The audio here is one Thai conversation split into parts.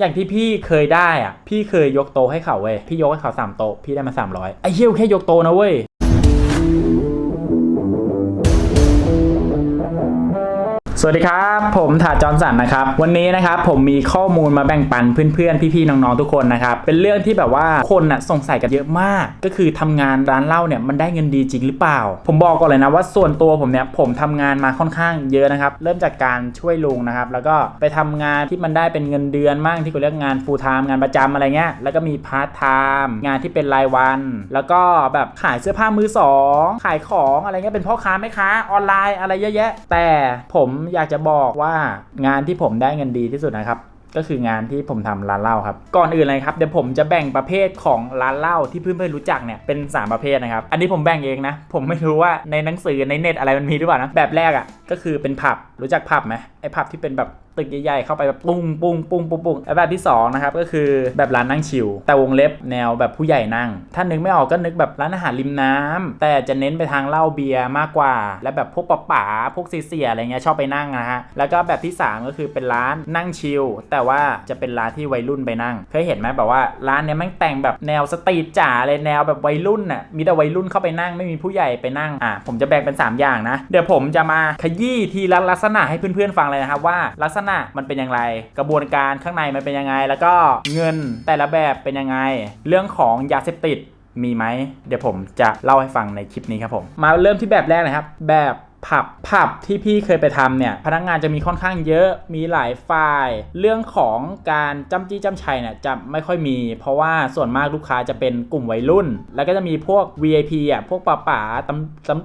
อย่างที่พี่เคยได้อะ พี่เคยยกโตะให้เขาเว้ย พี่ยกให้เขาสามโตะพี่ได้มาสามร้อยไอ้เหี้ยแค่ยกโตะนะเว้ย สวัสดีครับ ผมถาจอนสันนะครับ วันนี้นะครับผมมีข้อมูลมาแบ่งปันเพื่อนๆ พี่ๆ น้องๆ ทุกคนนะครับ เป็นเรื่องที่แบบว่าคนน่ะสงสัยกันเยอะมาก ก็คือทำงานร้านเหล้าเนี่ยมันได้เงินดีจริงหรือเปล่า ผมบอกก่อนเลยนะว่าส่วนตัวผมเนี่ยผมทำงานมาค่อนข้างเยอะนะครับ เริ่มจากการช่วยลุงนะครับ แล้วก็ไปทำงานที่มันได้เป็นเงินเดือนมั่งที่เขาเรียกงาน full time งานประจำอะไรเงี้ย แล้วก็มี part time งานที่เป็นรายวัน แล้วก็แบบขายเสื้อผ้ามือสองขายของอะไรเงี้ยเป็นพ่อค้าแม่ค้าออนไลน์อะไรเยอะแยะ แต่ผมอยากจะบอกว่างานที่ผมได้เงินดีที่สุดนะครับ ก็คืองานที่ผมทำร้านเหล้าครับ ก่อนอื่นเลยครับเดี๋ยวผมจะแบ่งประเภทของร้านเหล้าที่เพื่อนๆรู้จักเนี่ยเป็น 3 ประเภทนะครับ อันนี้ผมแบ่งเองนะ ผมไม่รู้ว่าในหนังสือในเน็ตอะไรมันมีหรือเปล่านะแบบแรกอะ่ะก็คือเป็นผับรู้จักผับไหมไอ้ผับที่เป็นแบบตึกใหญ่ๆเข้าไปแบบปุ้งปุ้งปุ้งปุ้งปุ้งแบบที่สองนะครับก็คือแบบร้านนั่งชิลแต่วงเล็บแนวแบบผู้ใหญ่นั่ง ถ้านึกไม่ออกก็นึกแบบร้านอาหารริมน้ำแต่จะเน้นไปทางเหล้าเบียร์มากกว่า และแบบพวกป๋าป๋าๆพวกเสียอะไรเงี้ยชอบไปนั่งนะฮะแล้วก็แบบที่สามก็คือเป็นร้านนั่งชิลแต่ว่าจะเป็นร้านที่วัยรุ่นไปนั่งเคยเห็นไหมแบบว่าร้านเนี้ยม่งแต่งแบบแนวสตรีทจ๋าเลยแนวแบบวัยรุ่นน่ะมีแต่วัยรุ่นเข้าไปนั่งไม่มีผู้ใหญ่ไปนั่งอะผมจะแบ่งเป็น 3 อย่างนะ เดี๋ยวผมจะมาขยี้ทีละลักษณะให้เพื่อนๆฟังเลยนะครับว่าลักษณะมันเป็นอย่างไร กระบวนการข้างในมันเป็นยังไง แล้วก็เงินแต่ละแบบเป็นยังไง เรื่องของยาเสพติดมีไหม เดี๋ยวผมจะเล่าให้ฟังในคลิปนี้ครับผม มาเริ่มที่แบบแรกนะครับ แบบผับผับที่พี่เคยไปทำเนี่ยพนักงานจะมีค่อนข้างเยอะมีหลายฝ่าย เรื่องของการจ้ำจี้จ้ำชัยเนี่ยจะไม่ค่อยมี เพราะว่าส่วนมากลูกค้าจะเป็นกลุ่มวัยรุ่น แล้วก็จะมีพวก VIP อะพวกป่าป๋าตำตำ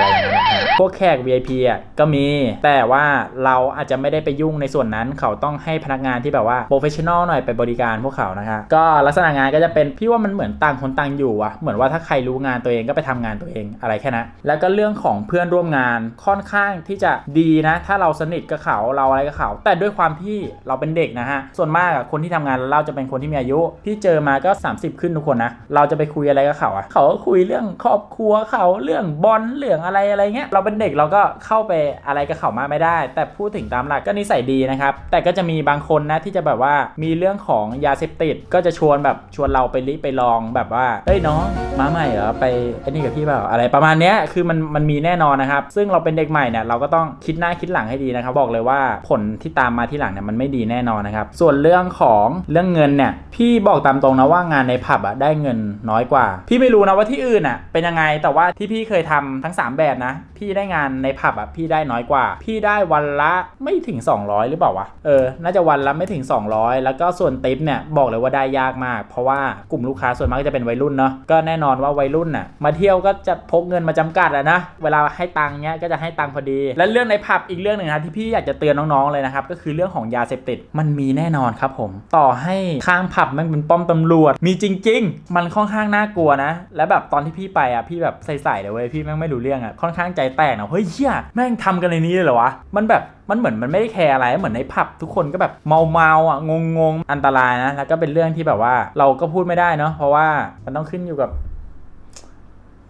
อะไรอย่างเงี้ยนะฮะพวกแขก VIP อะก็มี แต่ว่าเราอาจจะไม่ได้ไปยุ่งในส่วนนั้น เขาต้องให้พนักงานที่แบบว่าโปรเฟชชั่นอลหน่อยไปบริการพวกเขานะคะ ก็ลักษณะงานก็จะเป็นพี่ว่ามันเหมือนต่างคนต่างอยู่อะเหมือนว่าถ้าใครรู้งานตัวเองก็ไปทำงานตัวเองอะไรแค่นั้นแล้วก็เรื่องของเพื่อนร่วมงานค่อนข้างที่จะดีนะ ถ้าเราสนิทกับเขาเราอะไรกับเขา แต่ด้วยความที่เราเป็นเด็กนะฮะส่วนมากคนที่ทำงานเราจะเป็นคนที่มีอายุพี่เจอมาก็ 30 ขึ้นทุกคนนะเราจะไปคุยอะไรกับเขาอะเขาก็คุยเรื่องครอบครัวเขาเรื่องบอลเรื่องอะไรอะไรเงี้ยเราเป็นเด็กเราก็เข้าไปอะไรกับเขามากไม่ได้ แต่พูดถึงตามหลักก็นิสัยดีนะครับ แต่ก็จะมีบางคนนะที่จะแบบว่ามีเรื่องของยาเสพติดก็จะชวนแบบชวนเราไปลิไปลองแบบว่าเฮ้ยน้องมาใหม่เหรอไปไอ้นี่กับพี่เปล่าอะไรประมาณเนี้ยคือมันมันมีแน่นอนนะครับ ซึ่งเราเป็นเด็กใหม่เนี่ยเราก็ต้องคิดหน้าคิดหลังให้ดีนะครับ บอกเลยว่าผลที่ตามมาที่หลังเนี่ยมันไม่ดีแน่นอนนะครับ ส่วนเรื่องของเรื่องเงินเนี่ยพี่บอกตามตรงนะว่างานในผับอะได้เงินน้อยกว่า พี่ไม่รู้นะว่าที่อื่นอะเป็นยังไงแต่ว่าที่พี่เคยทำทั้ง 3แบบนะ พี่ได้งานในผับอะพี่ได้น้อยกว่า พี่ได้วันละไม่ถึง 200 หรือเปล่าวะเออน่าจะวันละไม่ถึง 200 แล้วก็ส่วนติปเนี่ยบอกเลยว่าได้ยากมาก เพราะว่ากลุ่มลูกค้าส่วนมากก็จะเป็นวัยรุ่นเนาะก็แน่นอนว่าวัยรุ่นน่ะมาเที่ยวก็จะพกเงินมาจำกัดอะนะเวลาให้ตังค์เนี้ยก็จะให้ตังค์พอดี และเรื่องในผับอีกเรื่องหนึ่งนะที่พี่อยากจะเตือนน้องๆเลยนะครับก็คือเรื่องของยาเสพติดมันมีแน่นอนครับผมต่อให้ข้างผับมันเป็นป้อมตำรวจ มีจริง ๆ มันค่อนข้างน่ากลัวนะ และแบบตอนที่พี่ไปอะพี่แบบใส่ๆเลยเว้ยพี่แม่งไม่รู้เรื่องอะค่อนข้างใจแตกนะเฮ้ยเชี่ยแม่งทำกันในนี้เลยเหรอวะมันแบบมันเหมือนมันไม่ได้แคร์อะไรเหมือนในผับทุกคนก็แบบเมาเมาอะงงงอันตรายนะแล้วก็เป็นเรื่องที่แบบว่าเราก็พูดไม่ได้เนาะเพราะว่ามันต้องขึ้นอยู่กับ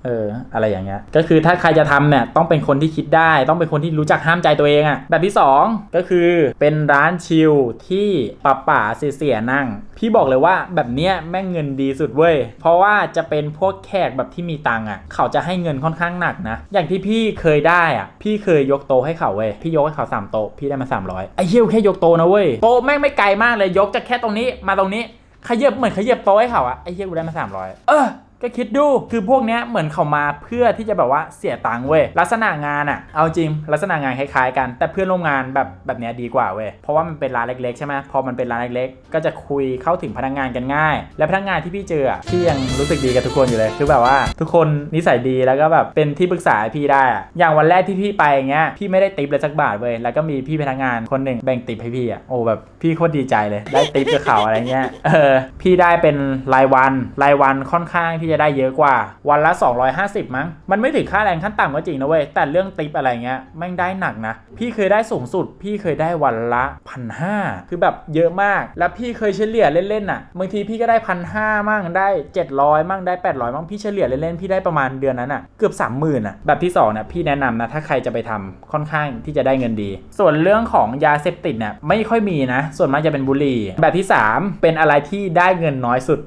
เอออะไรอย่างเงี้ยก็คือถ้าใครจะทำเนี่ยต้องเป็นคนที่คิดได้ต้องเป็นคนที่รู้จักห้ามใจตัวเองอะ่ะแบบที่ 2 ก็คือเป็นร้านชิลที่ป่าป่าๆเสียๆนั่ง พี่บอกเลยว่าแบบเนี้ยแม่งเงินดีสุดเว้ยเพราะว่าจะเป็นพวกแขกแบบที่มีตังค์อะเขาจะให้เงินค่อนข้างหนักนะ อย่างที่พี่เคยได้อะพี่เคยยกโต๊ะให้เขาเว้ยพี่ยกให้เขาสามโต๊ะพี่ได้มา300ไอ้เหี้ยแค่ยกโต๊ะนะเว้ยโต๊ะแม่งไม่ไกลมากเลยยกจากแค่ตรงนี้มาตรงนี้ขยับเหมือนขยับโต๊ะให้เขาอะไอ้เหี้ยกูได้มา300เออ ก็คิดดูคือพวกเนี้ยเหมือนเขามาเพื่อที่จะแบบว่าเสียตังค์เว้ยลักษณะงานอะเอาจริงลักษณะงานคล้ายๆกัน แต่เพื่อนร่วมงานแบบแบบเนี้ยดีกว่าเว้ยเพราะว่ามันเป็นร้านเล็กๆใช่ไหมพอมันเป็นร้านเล็กๆ ก็จะคุยเข้าถึงพนักงานกันง่าย และพนักงานที่พี่เจอพี่ยังรู้สึกดีกับทุกคนอยู่เลยคือแบบว่า ทุกคนนิสัยดีแล้วก็แบบเป็นที่ปรึกษาพี่ได้อะอย่างวันแรกที่พี่ไปอย่างเงี้ยพี่ไม่ได้ติปเลยสักบาทเว้ยแล้วก็มีพี่พนักงานคนหนึ่งแบ่งติปให้พี่อะโอ้แบบพี่โคตรดีใจเลยได้ติปกับเขาอะไรเงี้ยเออพี่ได้เป็นรายวันรายวันค่อนข้างที่จะได้เยอะกว่า วันละ 250 มั้ง มันไม่ถึงค่าแรงขั้นต่ำก็จริงนะเว้ย แต่เรื่องติปอะไรเงี้ยแม่งได้หนักนะ พี่เคยได้สูงสุด พี่เคยได้วันละพันห้าคือแบบเยอะมาก แล้วพี่เคยเฉลี่ยเล่นๆน่ะ บางทีพี่ก็ได้พันห้ามั่งได้ 700 มั่งได้ 800 มั่ง พี่เฉลี่ยเล่นๆ พี่ได้ประมาณเดือนนั้นอะ เกือบ 30,000อะ แบบที่2เนี่ยพี่แนะนำนะ ถ้าใครจะไปทำค่อนข้างที่จะได้เงินดี ส่วนเรื่องของยาเสพติดเนี่ยไม่ค่อยมีนะ ส่วนมากจะเป็นบุหรี่ แบบที่ 3 เป็นอะไรที่ได้เงินน้อยสุด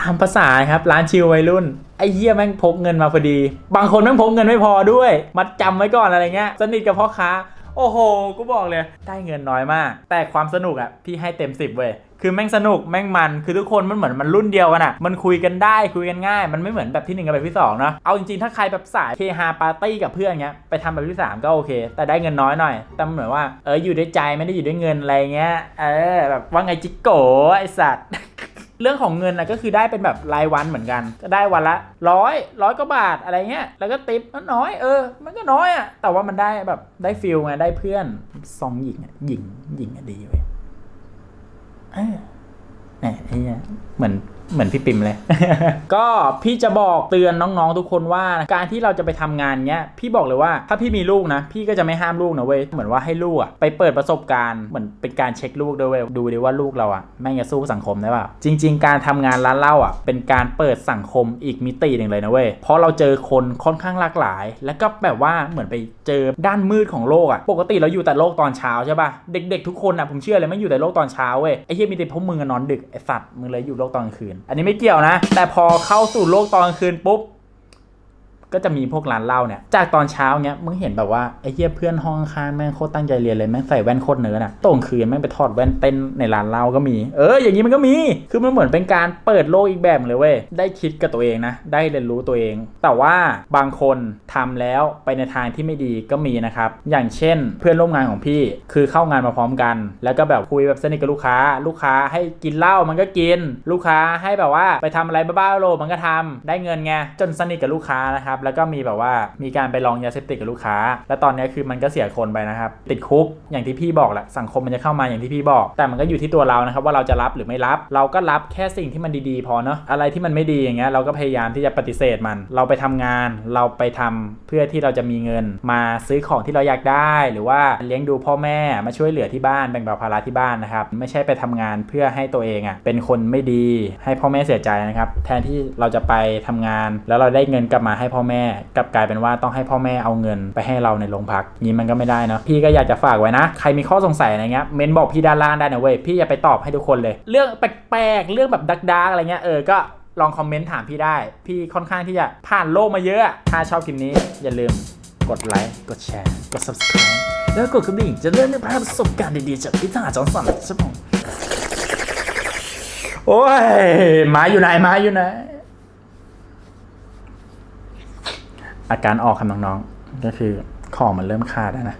ตามภาษาครับร้านชิววัยรุ่นไอ้เหี้ยแม่งพกเงินมาพอดี บางคนแม่งพกเงินไม่พอด้วย มัดจำไว้ก่อนอะไรเงี้ยสนิทกับพ่อค้า โอ้โห กูบอกเลย ได้เงินน้อยมาก แต่ความสนุกอะพี่ให้เต็มสิบเว้ยคือแม่งสนุกแม่งมันคือทุกคนมันเหมือนมันรุ่นเดียวกันอะมันคุยกันได้คุยกันง่าย มันไม่เหมือนแบบที่หนึ่งกับแบบที่สองเนาะเอาจริงๆถ้าใครแบบสายเฮฮาปาร์ตี้กับเพื่อนเงี้ยไปทำแบบที่สามก็โอเค แต่ได้เงินน้อยหน่อยแต่มันเหมือนว่าเอออยู่ด้วยใจไม่ได้อยู่ด้วยเงินอะไรเงี้ยเออแบบว่าไงจิกโก้ไอสัตว์ เรื่องของเงินนะก็คือได้เป็นแบบรายวันเหมือนกัน ก็ได้วันละร้อยร้อยกว่าบาทอะไรเงี้ยแล้วก็ติปมันน้อยเออ มันก็น้อยอะแต่ว่ามันได้แบบได้ฟิลไงได้เพื่อนซองหญิงอะหญิงหญิงอะดีเว้ยเออเนี่ยเหมือนเหมือนพี่ปิมเลย ก็พี่จะบอกเตือนน้องๆทุกคนว่าการที่เราจะไปทำงานเนี้ยพี่บอกเลยว่าถ้าพี่มีลูกนะ พี่ก็จะไม่ห้ามลูกนะเว้ยเหมือนว่าให้ลูกอะไปเปิดประสบการณ์เหมือนเป็นการเช็คลูกด้วยเว้ยดูดิว่าลูกเราอะแม่งจะสู้สังคมได้เปล่าจริง ๆ การทำงานร้านเหล้าอะเป็นการเปิดสังคมอีกมิติหนึ่งเลยนะเว้ยเพราะเราเจอคนค่อนข้างหลากหลาย แล้วก็แบบว่าเหมือนไปเจอด้านมืดของโลกอะปกติเราอยู่แต่โลกตอนเช้าใช่ป่ะเด็ก ๆ ทุกคนอะผมเชื่อเลยไม่อยู่แต่โลกตอนเช้าเว้ยไอ้เหี้ยมีแต่พวกมึงนอนดึกไอ้สัตว์มึงเลยอยู่โลกตอนกลางคืนอันนี้ไม่เกี่ยวนะ แต่พอเข้าสู่โลกตอนกลางคืนปุ๊บ ก็จะมีพวกร้านเหล้าเนี่ย จากตอนเช้าเนี้ยมึงเห็นแบบว่าไอ้เหี้ยเพื่อนห้องข้างแม่งโคตรตั้งใจเรียนเลยแม่งใส่แว่นโคตรเนื้อน่ะตรงคืนแม่งไปถอดแว่นเต้นในร้านเหล้าก็มี เอออย่างนี้มันก็มี คือมันเหมือนเป็นการเปิดโลกอีกแบบเลยเว้ย ได้คิดกับตัวเองนะ ได้เรียนรู้ตัวเอง แต่ว่าบางคนทำแล้วไปในทางที่ไม่ดีก็มีนะครับ อย่างเช่น เพื่อนร่วมงานของพี่ คือเข้างานมาพร้อมกัน แล้วก็แบบคุยแบบสนิทกับลูกค้า ลูกค้าให้กินเหล้ามันก็กิน ลูกค้าให้แบบว่าไปทำอะไรบ้าๆโลมันก็ทำได้เงินไงจนสนิทกับลูกค้านะครับแล้วก็มีแบบว่ามีการไปลองยาเสพติดกับลูกค้า แล้วตอนนี้คือมันก็เสียคนไปนะครับ ติดคุกอย่างที่พี่บอกแหละสังคมมันจะเข้ามาอย่างที่พี่บอก แต่มันก็อยู่ที่ตัวเรานะครับว่าเราจะรับหรือไม่รับ เราก็รับแค่สิ่งที่มันดีๆ พอเนาะอะไรที่มันไม่ดีอย่างเงี้ยเราก็พยายามที่จะปฏิเสธมัน เราไปทำงานเราไปทำเพื่อที่เราจะมีเงิน มาซื้อของที่เราอยากได้ หรือว่าเลี้ยงดูพ่อแม่มาช่วยเหลือที่บ้านแบ่งเบาภาระที่บ้านนะครับไม่ใช่ไปทำงานเพื่อให้ตัวเองอะ่ะเป็นคนไม่ดีให้พ่อแม่เสียใจนะครับแทนที่เราจะไปทำงาน แล้วเราได้เงินกลับมาให้พ่อแม่กลับกลายเป็นว่าต้องให้พ่อแม่เอาเงินไปให้เราในโรงพักนี้มันก็ไม่ได้นะพี่ก็อยากจะฝากไว้นะ ใครมีข้อสงสัยอะไรเงี้ยเมนบอกพี่ด้านล่างได้นะเว้ยพี่จะไปตอบให้ทุกคนเลย เรื่องแปลกๆเรื่องแบบดักดาอะไรเงี้ยเออก็ลองคอมเมนต์ถามพี่ได้ พี่ค่อนข้างที่จะผ่านโลกมาเยอะ ถ้าชอบคลิปนี้อย่าลืมกดไลค์ กดแชร์ กด subscribe แล้วกดกระดิ่งจะได้ไม่พลาดประสบการณ์ดีๆ จากพี่ทหาจอนสันครับผมโอ้ยหมาอยู่ไหนหมาอยู่ไหน อาการออกครับน้องๆก็คือของมันเริ่มขาดแล้วนะ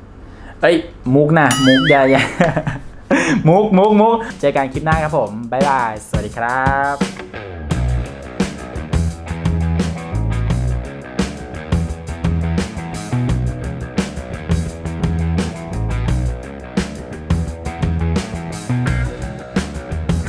เอ้ยมุกนะมุกย่าอย่ามุกมุกมุกเจอกันคลิปหน้าครับผม บ๊ายบาย สวัสดีครับ